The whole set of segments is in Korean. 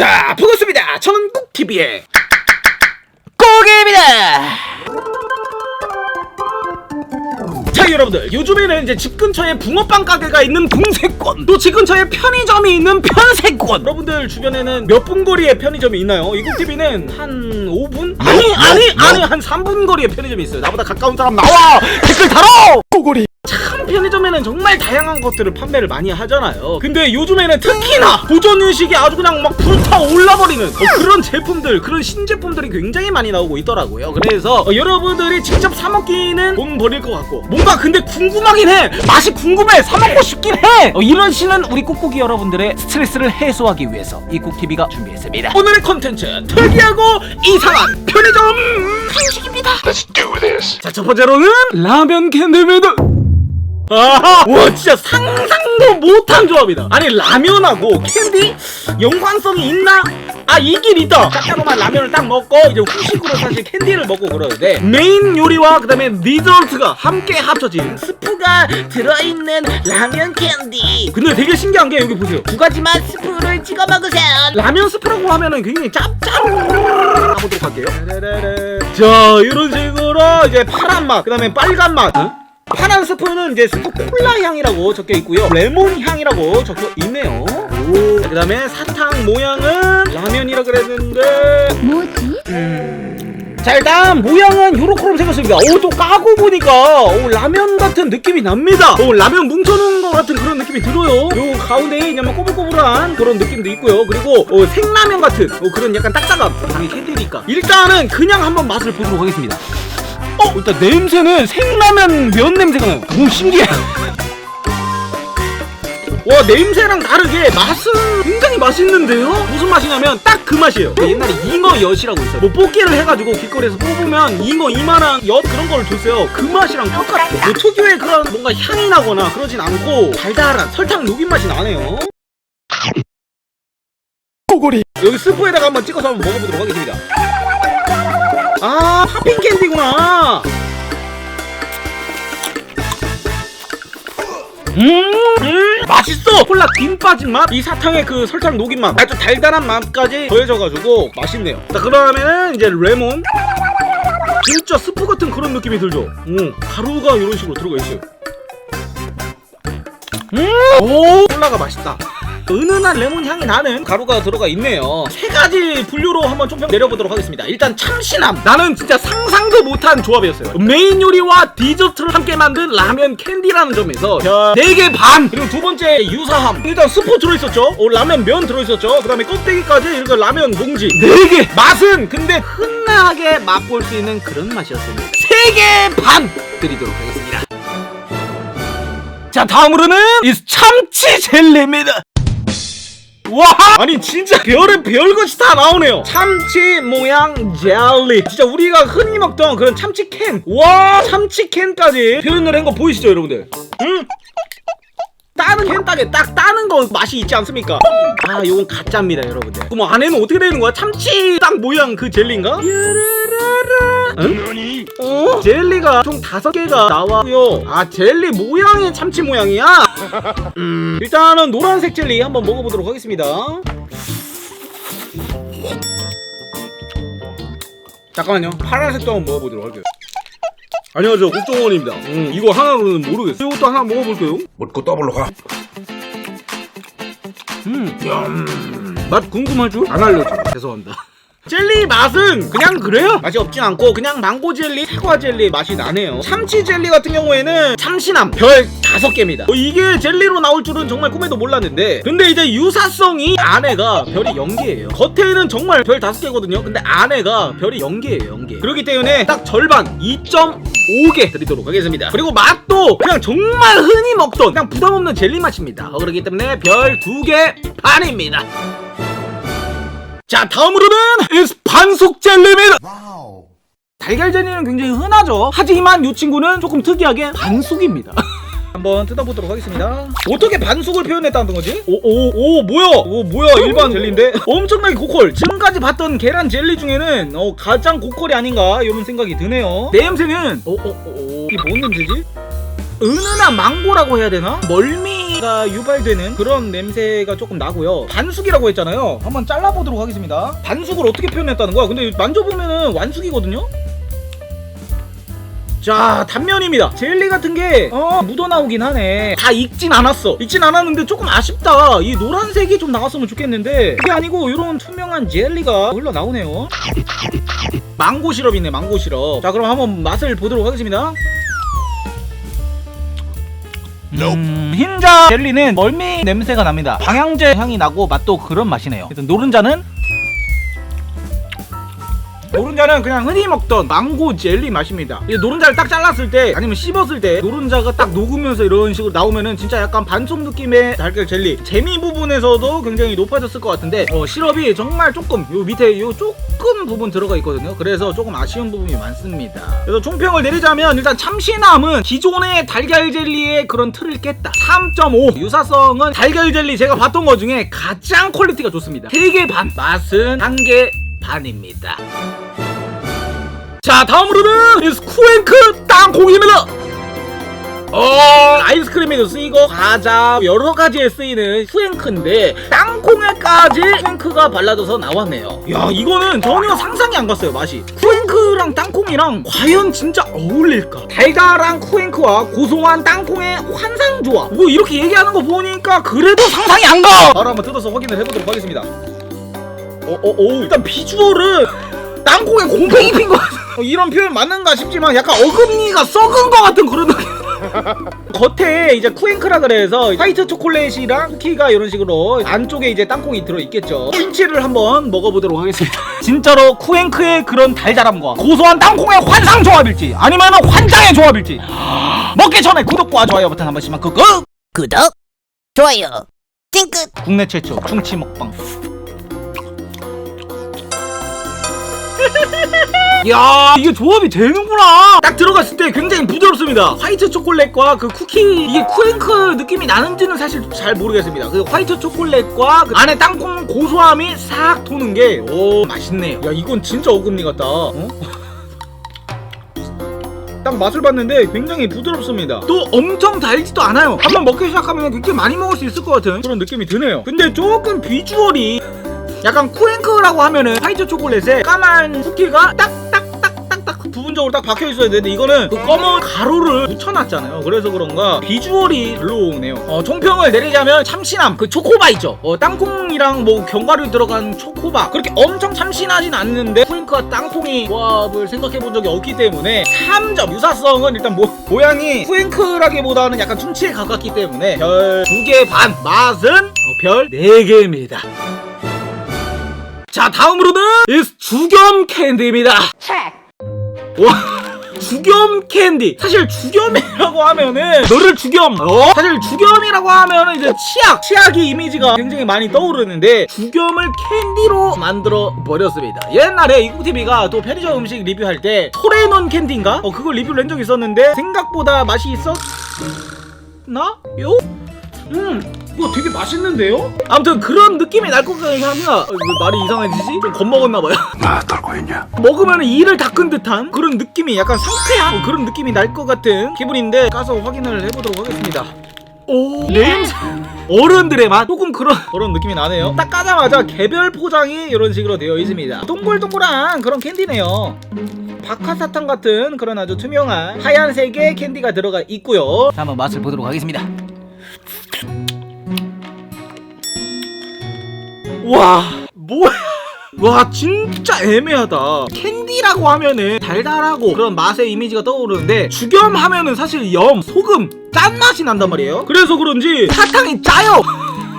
자, 반갑습니다. 저는 꾹TV의 꾹입니다. 자 여러분들 요즘에는 이제 집 근처에 붕어빵 가게가 있는 붕세권 또 집 근처에 편의점이 있는 편세권 여러분들 주변에는 몇 분 거리에 편의점이 있나요? 이국TV는 한 5분? 아니 아니 아니 한 3분 거리에 편의점이 있어요 나보다 가까운 사람 나와 댓글 달어! 꼬골이 참 편의점에는 정말 다양한 것들을 판매를 많이 하잖아요. 근데 요즘에는 특히나 도전의식이 아주 그냥 막 불타올라버리는 어, 그런 제품들 그런 신제품들이 굉장히 많이 나오고 있더라고요. 그래서 어, 여러분들이 직접 사 먹기는 돈 버릴 것 같고. 뭔가 근데 궁금하긴 해. 맛이 궁금해. 사 먹고 싶긴 해. 어, 이런 시는 우리 꾹꾹이 여러분들의 스트레스를 해소하기 위해서 이꾹TV가 준비했습니다. 오늘의 컨텐츠 특이하고 이상한 편의점! 간식입니다. Let's do this. 자, 첫 번째로는 라면 캔디입니다. 와, 진짜 상상도 못한 조합이다. 아니, 라면하고 캔디? 연관성이 있나? 아, 있긴 있다. 짭짤한 라면을 딱 먹고, 이제 후식으로 사실 캔디를 먹고 그러는데, 메인 요리와 그 다음에 디저트가 함께 합쳐진 스프가 들어있는 라면 캔디. 근데 되게 신기한 게 여기 보세요. 두 가지만 스프를 찍어 먹으세요. 라면 스프라고 하면은 굉장히 짭짤 가보도록 할게요. 자 이런 식으로 이제 파란 맛, 그 다음에 빨간 맛. 어? 파란 스프는 이제 스프 콜라 향이라고 적혀 있고요. 레몬 향이라고 적혀 있네요. 오. 그다음에 사탕 모양은 라면이라 그랬는데. 뭐지? 자 일단 모양은 요렇게로 생겼습니다. 오 또 까고 보니까 오 라면 같은 느낌이 납니다. 오 라면 뭉쳐놓은 것 같은 그런 느낌이 들어요. 요 가운데에 그냥 꼬불꼬불한 그런 느낌도 있고요. 그리고 어, 생라면 같은 어, 그런 약간 딱딱함. 당연히 캔디니까. 일단은 그냥 한번 맛을 보도록 하겠습니다. 어 일단 냄새는 생라면 면 냄새가 나요. 오 신기해. 와 냄새랑 다르게 맛은 굉장히 맛있는데요? 무슨 맛이냐면 딱 그 맛이에요. 그 옛날에 잉어 엿이라고 있어요. 뭐 뽑기를 해가지고 길거리에서 뽑으면 잉어 이만한 엿 그런 거를 줬어요. 그 맛이랑 똑같아 뭐 특유의 그런 뭔가 향이 나거나 그러진 않고 달달한 설탕 녹인 맛이 나네요. 꼬골이. 여기 스프에다가 한번 찍어서 한번 먹어보도록 하겠습니다. 아 팝핑 캔디구나 콜라 김 빠진 맛 이 사탕의 그 설탕 녹인 맛. 아주 달달한 맛까지 더해져가지고 맛있네요. 자 그러면은 이제 레몬. 진짜 스프 같은 그런 느낌이 들죠? 음 가루가 이런 식으로 들어가 있어요. 음 오! 콜라가 맛있다 은은한 레몬 향이 나는 가루가 들어가 있네요. 세 가지 분류로 한번 총평 내려보도록 하겠습니다. 일단 참신함. 나는 진짜 상상도 못한 조합이었어요. 메인 요리와 디저트를 함께 만든 라면 캔디라는 점에서 별 4개 반. 그리고 두 번째 유사함. 일단 스프 들어있었죠? 어, 라면 면 들어있었죠? 그 다음에 껍데기까지 이거 라면 봉지. 4개. 맛은 근데 흔하게 맛볼 수 있는 그런 맛이었습니다. 3개 반 드리도록 하겠습니다. 자 다음으로는 이 참치 젤리입니다 와 아니 진짜 별의 별것이 다 나오네요. 참치 모양 젤리. 진짜 우리가 흔히 먹던 그런 참치 캔. 와 참치 캔까지. 표현을 한 거 보이시죠 여러분들? 음 따는 캔 따게 딱 따는 거 맛이 있지 않습니까? 아 요건 가짜입니다 여러분들. 그럼 안에는 어떻게 되는 거야? 참치 딱 모양 그 젤리인가? 응? 어? 젤리가 총 다섯 개가 나와요 아 젤리 모양이 참치 모양이야? 음 일단은 노란색 젤리 한번 먹어보도록 하겠습니다 잠깐만요 파란색도 한번 먹어보도록 할게요 안녕하세요 국정원입니다 음, 이거 하나로는 모르겠어요 이것도 하나 먹어볼게요 묻고 더블로 가. 음, 음, 맛 궁금하죠? 안 알려줘. 죄송합니다. 젤리 맛은 그냥 그래요. 맛이 없진 않고 그냥 망고 젤리, 사과 젤리 맛이 나네요. 참치 젤리 같은 경우에는 참신함 별 다섯 개입니다. 어, 이게 젤리로 나올 줄은 정말 꿈에도 몰랐는데, 근데 이제 유사성이 안에가 별이 0개예요. 겉에는 정말 별 다섯 개거든요. 근데 안에가 별이 0개예요, 0개. 그렇기 때문에 딱 절반 2.5개 드리도록 하겠습니다. 그리고 맛도 그냥 정말 흔히 먹던 그냥 부담 없는 젤리 맛입니다. 어, 그렇기 때문에 별 두 개 반입니다. 자 다음으로는 이 반속 젤리입니다 달걀 젤리는 굉장히 흔하죠. 하지만 이 친구는 조금 특이하게 반숙입니다. 한번 뜯어보도록 하겠습니다. 어떻게 반숙을 표현했다는 거지? 오 오 오 뭐야? 오 뭐야? 일반 젤리인데? 엄청나게 고퀄. 지금까지 봤던 계란 젤리 중에는 어, 가장 고퀄이 아닌가 이런 생각이 드네요. 냄새는 오 오오 이게 뭔 냄새지? 은은한 망고라고 해야 되나? 멀미 젤리가 유발되는 그런 냄새가 조금 나고요. 반숙이라고 했잖아요. 한번 잘라보도록 하겠습니다. 반숙을 어떻게 표현했다는 거야? 근데 만져보면은 완숙이거든요? 자 단면입니다 젤리 같은 게 어, 묻어나오긴 하네 다 익진 않았어 익진 않았는데 조금 아쉽다 이 노란색이 좀 나왔으면 좋겠는데 그게 아니고 이런 투명한 젤리가 흘러나오네요 망고 시럽이네 망고 시럽 자 그럼 한번 맛을 보도록 하겠습니다 음, 흰자 젤리는 멀미 냄새가 납니다. 방향제 향이 나고 맛도 그런 맛이네요. 일단 노른자는 노른자는 그냥 흔히 먹던 망고 젤리 맛입니다. 이 노른자를 딱 잘랐을 때 아니면 씹었을 때 노른자가 딱 녹으면서 이런 식으로 나오면은 진짜 약간 반속 느낌의 달걀 젤리. 재미 부분에서도 굉장히 높아졌을 것 같은데 어, 시럽이 정말 조금 요 밑에 요 조금 부분 들어가 있거든요. 그래서 조금 아쉬운 부분이 많습니다. 그래서 총평을 내리자면 일단 참신함은 기존의 달걀 젤리의 그런 틀을 깼다. 3.5 유사성은 달걀 젤리 제가 봤던 것 중에 가장 퀄리티가 좋습니다. 3개 반 맛은 1개 반입니다. 자 다음으로는 이 스쿠앵크 땅콩입니다 어 아이스크림에 도 쓰이고 과자 여러 가지에 쓰이는 후앵크인데 땅콩에까지 후앵크가 발라져서 나왔네요. 야 이거는 전혀 상상이 안 갔어요 맛이. 후앵크랑 땅콩이랑 과연 진짜 어울릴까? 달달한 후앵크와 고소한 땅콩의 환상 조합 뭐 이렇게 얘기하는 거 보니까 그래도 상상이 안가! 바로 한번 뜯어서 확인을 해보도록 하겠습니다. 어어어 일단 비주얼은 땅콩에 곰팡이 핀것 같아 어, 이런 표현 맞는가 싶지만 약간 어금니가 썩은 것 같은 그런 느낌. 겉에 이제 쿠앤크라 그래서 화이트 초콜릿이랑 쿠키가 이런 식으로 안쪽에 이제 땅콩이 들어 있겠죠. 김치를 한번 먹어보도록 하겠습니다. 진짜로 쿠앤크의 그런 달달함과 고소한 땅콩의 환상 조합일지 아니면 환장의 조합일지. 먹기 전에 구독과 좋아요 버튼 한 번씩만 끄고 구독 좋아요 찡긋. 국내 최초 충치 먹방. 야 이게 조합이 되는구나 딱 들어갔을 때 굉장히 부드럽습니다 화이트 초콜릿과 그 쿠키 이게 쿠앤크 느낌이 나는지는 사실 잘 모르겠습니다 그 화이트 초콜릿과 그 안에 땅콩 고소함이 싹 도는 게 오 맛있네요 야 이건 진짜 어금니 같다 어? 딱 맛을 봤는데 굉장히 부드럽습니다. 또 엄청 달지도 않아요. 한번 먹기 시작하면 굉장히 많이 먹을 수 있을 것 같은 그런 느낌이 드네요. 근데 조금 비주얼이 약간 쿠앤크라고 하면은 화이트 초콜릿에 까만 쿠키가 딱딱딱딱딱 부분적으로 딱 박혀 있어야 되는데 이거는 그 검은 가루를 묻혀놨잖아요. 그래서 그런가 비주얼이 별로네요. 어, 총평을 내리자면 참신함 그 초코바 있죠. 어, 땅콩이랑 뭐 견과류 들어간 초코바 그렇게 엄청 참신하진 않는데 쿠앤크와 땅콩이 조합을 생각해 본 적이 없기 때문에 3점 유사성은 일단 모, 모양이 쿠앤크라기보다는 약간 춤치에 가깝기 때문에 별 2개 반 맛은 어, 별 4개입니다. 자 다음으로는 이 주겸 캔디입니다 와 주겸 캔디 사실 주겸이라고 하면은 너를 주겸 어? 사실 주겸이라고 하면은 이제 치약 치약이 이미지가 굉장히 많이 떠오르는데 주겸을 캔디로 만들어 버렸습니다 옛날에 이국TV가 또 편의점 음식 리뷰할 때 토레논 캔디인가? 어 그걸 리뷰를 한 적이 있었는데 생각보다 맛이 있었 나? 요? 음, 이거 되게 맛있는데요? 아무튼 그런 느낌이 날 것 같긴 합니다. 어, 왜 말이 이상해지지? 좀 겁먹었나봐요. 나 떨고 있냐? 먹으면 이를 닦은 듯한 그런 느낌이 약간 상쾌한 어, 그런 느낌이 날 것 같은 기분인데 까서 확인을 해보도록 하겠습니다. 오, 냄새. 어른들의 맛 조금 그런 그런 느낌이 나네요. 딱 까자마자 개별 포장이 이런 식으로 되어 있습니다. 동글동글한 그런 캔디네요. 박하사탕 같은 그런 아주 투명한 하얀색의 캔디가 들어가 있고요. 자, 한번 맛을 보도록 하겠습니다. 와 뭐야? 와 진짜 애매하다. 캔디라고 하면은 달달하고 그런 맛의 이미지가 떠오르는데 주겸 하면은 사실 염 소금 짠맛이 난단 말이에요. 그래서 그런지 사탕이 짜요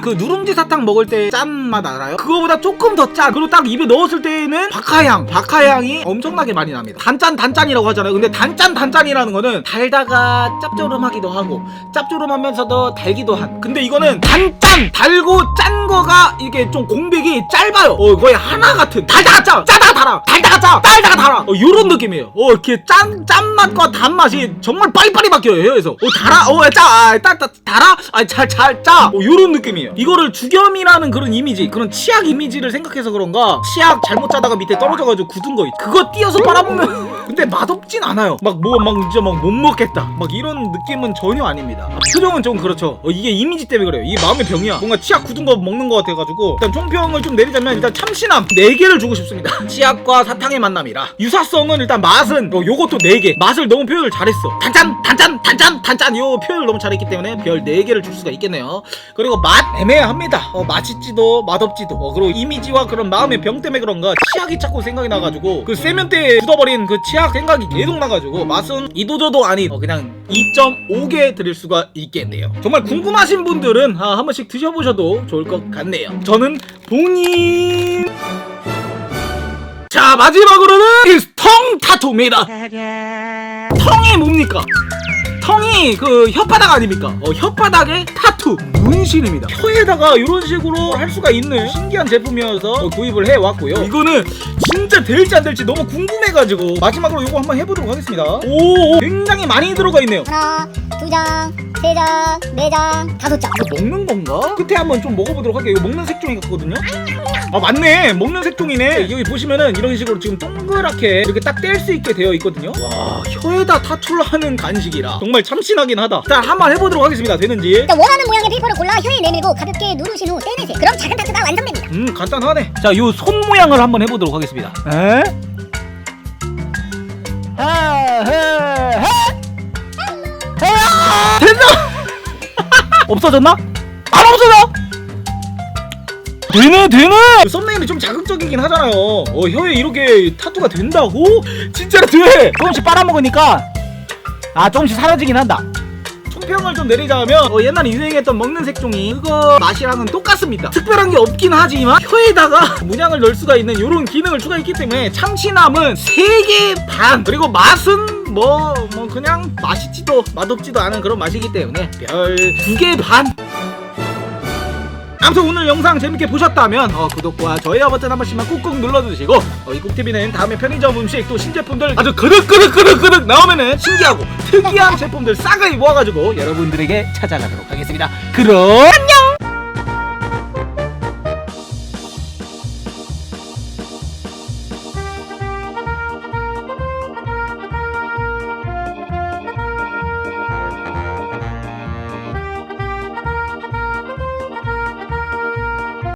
그 누룽지 사탕 먹을 때 짠맛 알아요? 그거보다 조금 더 짠. 그리고 딱 입에 넣었을 때에는 박하향, 박하향이 엄청나게 많이 납니다. 단짠, 단짠이라고 하잖아요. 근데 단짠, 단짠이라는 거는 달다가 짭조름하기도 하고 짭조름하면서도 달기도 한. 근데 이거는 단짠, 달고 짠 거가 이게 좀 공백이 짧아요. 어, 거의 하나 같은. 달다가 짜, 짜다가 달아, 달다가 짜, 달다가 달아. 어, 요런 느낌이에요. 어, 이렇게 짠, 짠맛과 단맛이 정말 빨리빨리 바뀌어요. 혀에서. 어, 달아, 어, 짜, 아, 따, 따, 달아, 아, 잘, 잘, 짜. 어, 요런 느낌이에요. 이거를 주겸이라는 그런 이미지, 그런 치약 이미지를 생각해서 그런가 치약 잘못 짜다가 밑에 떨어져가지고 굳은 거 있. 그거 띄어서 빨아보면 근데 맛없진 않아요. 막 뭐 막 진짜 막 못 먹겠다. 막 이런 느낌은 전혀 아닙니다. 아, 표정은 좀 그렇죠. 어, 이게 이미지 때문에 그래요. 이게 마음의 병이야. 뭔가 치약 굳은 거 먹는 거 같아가지고 일단 총평을 좀 내리자면 일단 참신함 4개를 주고 싶습니다. 치약과 사탕의 만남이라. 유사성은 일단 맛은 어, 요것도 4개. 맛을 너무 표현을 잘했어. 단짠 단짠 단짠 단짠. 요 표현을 너무 잘했기 때문에 별 4개를 줄 수가 있겠네요. 그리고 맛 애매합니다. 어, 맛있지도 맛없지도. 어, 그리고 이미지와 그런 마음의 병 때문에 그런가 치약이 자꾸 생각이 나가지고 그 세면대에 굳어버린 그 치약 생각이 계속 나가지고 맛은 이도저도 아닌 어, 그냥 2.5개 드릴 수가 있겠네요 정말 궁금하신 분들은 아, 한 번씩 드셔보셔도 좋을 것 같네요 저는 봉인 자 마지막으로는 이텅 타투입니다 텅이 뭡니까? 텅이 그 혓바닥 아닙니까? 어, 혓바닥에 타투 문신입니다. 혀에다가 이런 식으로 할 수가 있는 신기한 제품이어서 어, 구입을 해왔고요. 이거는 진짜 될지 안 될지 너무 궁금해가지고 마지막으로 이거 한번 해보도록 하겠습니다. 오, 굉장히 많이 들어가 있네요. 하나, 두 장, 세 장, 네 장, 다섯 장. 이거 먹는 건가? 끝에 한번 좀 먹어보도록 할게요. 이거 먹는 색종이 같거든요. 아 맞네, 먹는 색종이네. 여기 보시면은 이런 식으로 지금 동그랗게 이렇게 딱 뗄 수 있게 되어 있거든요. 와, 혀에다 타투를 하는 간식이라 정말 참신하긴 하다. 자, 한번 해보도록 하겠습니다. 되는지. 일단 원하는 모양의 페이퍼를 골라 혀에 내밀고 가볍게 누르신 후 떼내세요. 그럼 작은 타투가 완성됩니다. 음, 간단하네. 자, 요 손 모양을 한번 해보도록 하겠습니다. 에? 된다! 없어졌나? 안 없어져! 되네 되네 썸네일이 좀 자극적이긴 하잖아요 어 혀에 이렇게 타투가 된다고? 진짜로 돼 조금씩 빨아먹으니까 아 조금씩 사라지긴 한다 총평을 좀 내리자면 어, 옛날에 유행했던 먹는 색종이 그거 맛이랑은 똑같습니다. 특별한 게 없긴 하지만 혀에다가 문양을 넣을 수가 있는 이런 기능을 추가했기 때문에 참치남은 3개 반. 그리고 맛은 뭐, 뭐 그냥 맛있지도 맛없지도 않은 그런 맛이기 때문에 별 2개 반 아무튼 오늘 영상 재밌게 보셨다면 어, 구독과 좋아요 버튼 한 번씩만 꾹꾹 눌러주시고 어, 이국TV는 다음에 편의점 음식 또 신제품들 아주 그득그득그득그득 나오면은 신기하고 특이한 제품들 싸그리 모아가지고 여러분들에게 찾아가도록 하겠습니다. 그럼 안녕